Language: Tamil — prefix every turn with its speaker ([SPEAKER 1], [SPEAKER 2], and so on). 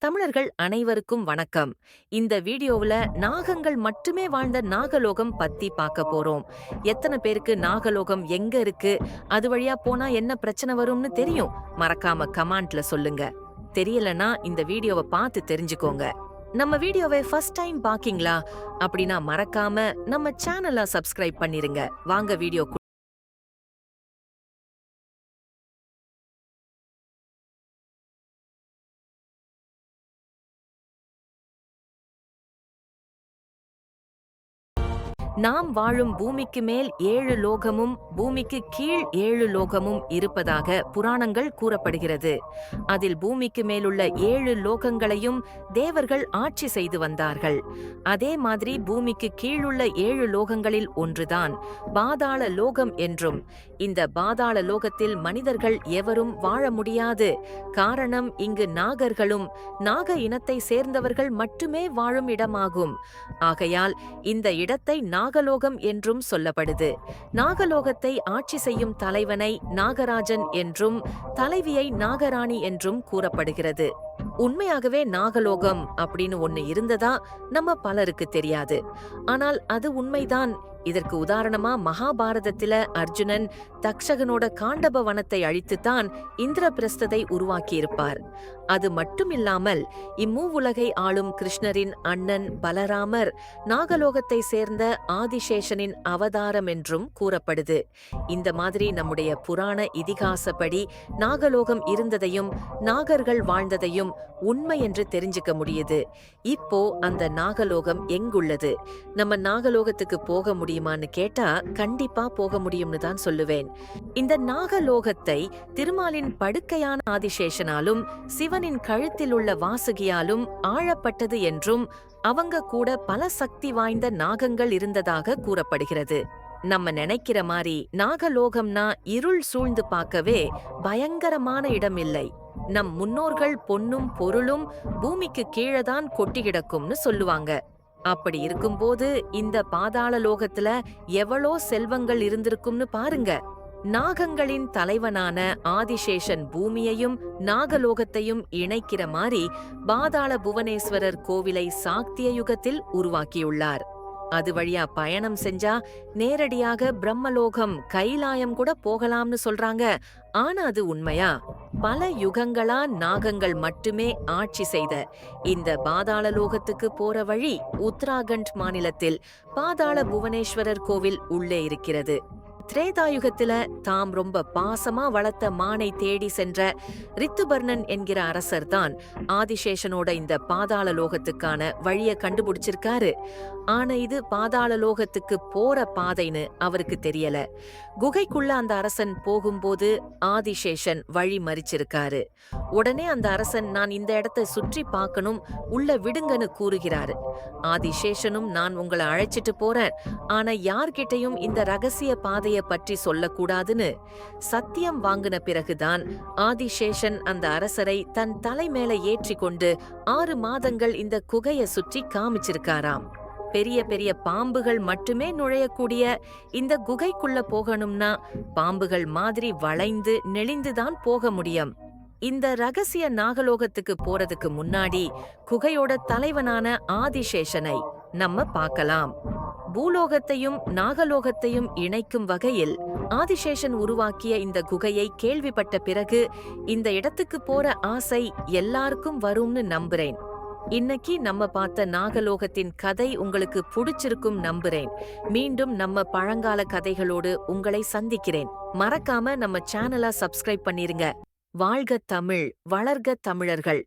[SPEAKER 1] தமிழர்கள் அனைவருக்கும் வணக்கம். இந்த வீடியோவுல நாகங்கள் மட்டுமே வாழ்ந்த நாகலோகம் பத்தி பார்க்க போறோம். எத்தனை பேருக்கு நாகலோகம் எங்க இருக்கு? அது வழியா போனா என்ன பிரச்சனை வரும்னு தெரியும்? மறக்காம கமாண்ட்ல சொல்லுங்க. தெரியலனா இந்த வீடியோவை பார்த்து தெரிஞ்சுக்கோங்க. நம்ம வீடியோவை ஃபர்ஸ்ட் டைம் பாக்கீங்களா? அப்படின்னா மறக்காம நம்ம சேனலை சப்ஸ்கிரைப் பண்ணிருங்க. வாங்க வீடியோ நாம் வாழும் பூமிக்கு மேல் ஏழு லோகமும் பூமிக்கு கீழ் ஏழு லோகமும் இருப்பதாக புராணங்கள் கூறப்படுகிறது. அதில் பூமிக்கு மேலுள்ள ஏழு லோகங்களையும் தேவர்கள் ஆட்சி செய்து வந்தார்கள். அதே மாதிரி பூமிக்கு கீழுள்ள ஏழு லோகங்களில் ஒன்றுதான் பாதாள லோகம் என்றும். இந்த பாதாள லோகத்தில் மனிதர்கள் எவரும் வாழ முடியாது. காரணம் இங்கு நாகர்களும் நாக இனத்தை சேர்ந்தவர்கள் மட்டுமே வாழும் இடமாகும். ஆகையால் இந்த இடத்தை நாகலோகம் என்றும் சொல்லப்படுது. நாகலோகத்தை ஆட்சி செய்யும் தலைவனை நாகராஜன் என்றும் தலைவியை நாகராணி என்றும் கூறப்படுகிறது. உண்மையாகவே நாகலோகம் அப்படின்னு ஒண்ணு இருந்ததா நம்ம பலருக்கு தெரியாது. ஆனால் அது உண்மைதான். இதற்கு உதாரணமா மகாபாரதத்துல அர்ஜுனன் தக்ஷகனோட காண்டப வனத்தை அழித்துத்தான் இந்திரபிரஸ்தத்தை உருவாக்கியிருப்பார். அது மட்டுமில்லாமல் இம்மூவுலகை ஆளும் கிருஷ்ணரின் அண்ணன் பலராமர் நாகலோகத்தை சேர்ந்த ஆதிசேஷனின் அவதாரம் என்றும் கூறப்படுது. இந்த மாதிரி நம்முடைய புராண இதிகாசப்படி நாகலோகம் இருந்ததையும் நாகர்கள் வாழ்ந்ததையும் உண்மை என்று தெரிஞ்சுக்க முடியுது. இப்போ அந்த நாகலோகம் எங்குள்ளது? நம்ம நாகலோகத்துக்கு போக முடியும்? முடியுமான்னு கேட்டா கண்டிப்பா போக முடியும்னு தான் சொல்லுவேன். இந்த நாகலோகத்தை திருமாலின் படுக்கையான ஆதிசேஷனாலும் சிவனின் கழுத்தில் உள்ள வாசுகியாலும் ஆழப்பட்டது என்றும் அவங்க கூட பல சக்தி வாய்ந்த நாகங்கள் இருந்ததாக கூறப்படுகிறது. நம்ம நினைக்கிற மாதிரி நாகலோகம்னா இருள் சூழ்ந்து பார்க்கவே பயங்கரமான இடம் இல்லை நம் முன்னோர்கள் பொன்னும் பொருளும் பூமிக்கு கீழதான் கொட்டி கிடக்கும்னு சொல்லுவாங்க. அப்படி இருக்கும்போது இந்த பாதாள லோகத்துல எவ்வளோ செல்வங்கள் இருந்திருக்கும்னு பாருங்க. நாகங்களின் தலைவனான ஆதிசேஷன் பூமியையும் நாகலோகத்தையும் இணைக்கிற மாதிரி பாதாள புவனேஸ்வரர் கோவிலை சாக்திய யுகத்தில் உருவாக்கியுள்ளார். அது வழியா பயணம் செஞ்சா நேரடியாக பிரம்மலோகம் கைலாயம் கூட போகலாம்னு சொல்றாங்க. ஆனா அது உண்மையா? பல யுகங்களா நாகங்கள் மட்டுமே ஆட்சி செய்த இந்த பாதாள லோகத்துக்கு போற வழி உத்தராகண்ட் மாநிலத்தில் பாதாள புவனேஸ்வரர் கோவில் உள்ளே இருக்கிறது. திரேதாயுகத்துல தாம் ரொம்ப பாசமா வளர்த்த மானை தேடி சென்ற ரித்துபர்ணன் என்கிற அரசர் தான் ஆதிசேஷனோட இந்த பாதாள லோகத்துக்கான வழிய கண்டுபிடிச்சிருக்காரு. ஆனா இது பாதாள லோகத்துக்கு போற பாதைன்னு அவருக்கு தெரியல. குகைக்குள்ள அந்த அரசன் போகும்போது ஆதிசேஷன் வழி மறிச்சிருக்காரு. உடனே அந்த அரசன் நான் இந்த இடத்தை சுற்றி பார்க்கணும் உள்ள விடுங்கன்னு கூறுகிறாரு. ஆதிசேஷனும் நான் உங்களை அழைச்சிட்டு போறேன். ஆனா யார்கிட்டையும் இந்த ரகசிய பாதைய பற்றி சொல்லக்கூடாதுன்னு சத்தியம் வாங்கின பிறகுதான் ஆதிசேஷன் அந்த அரசரை தன் தலை மேல ஏற்றி கொண்டு ஆறு மாதங்கள் இந்த குகைய சுற்றி காமிச்சிருக்காராம். பெரிய பெரிய பாம்புகள் மட்டுமே நுழையக்கூடிய இந்த குகைக்குள்ள போகணும்னா பாம்புகள் மாதிரி வளைந்து நெளிந்துதான் போக முடியும். இந்த ரகசிய நாகலோகத்துக்கு போறதுக்கு முன்னாடி குகையோட தலைவனான ஆதிசேஷனை நம்ம பார்க்கலாம். பூலோகத்தையும் நாகலோகத்தையும் இணைக்கும் வகையில் ஆதிசேஷன் உருவாக்கிய இந்த குகையை கேள்விப்பட்ட பிறகு இந்த இடத்துக்கு போற ஆசை எல்லாருக்கும் வரும்னு நம்புறேன். இன்னைக்கு நம்ம பார்த்த நாகலோகத்தின் கதை உங்களுக்கு பிடிச்சிருக்கும் நம்புறேன். மீண்டும் நம்ம பழங்கால கதைகளோடு உங்களை சந்திக்கிறேன். மறக்காம நம்ம சேனலை சப்ஸ்கிரைப் பண்ணிருங்க. வாழ்க தமிழ் வளர்க தமிழர்கள்.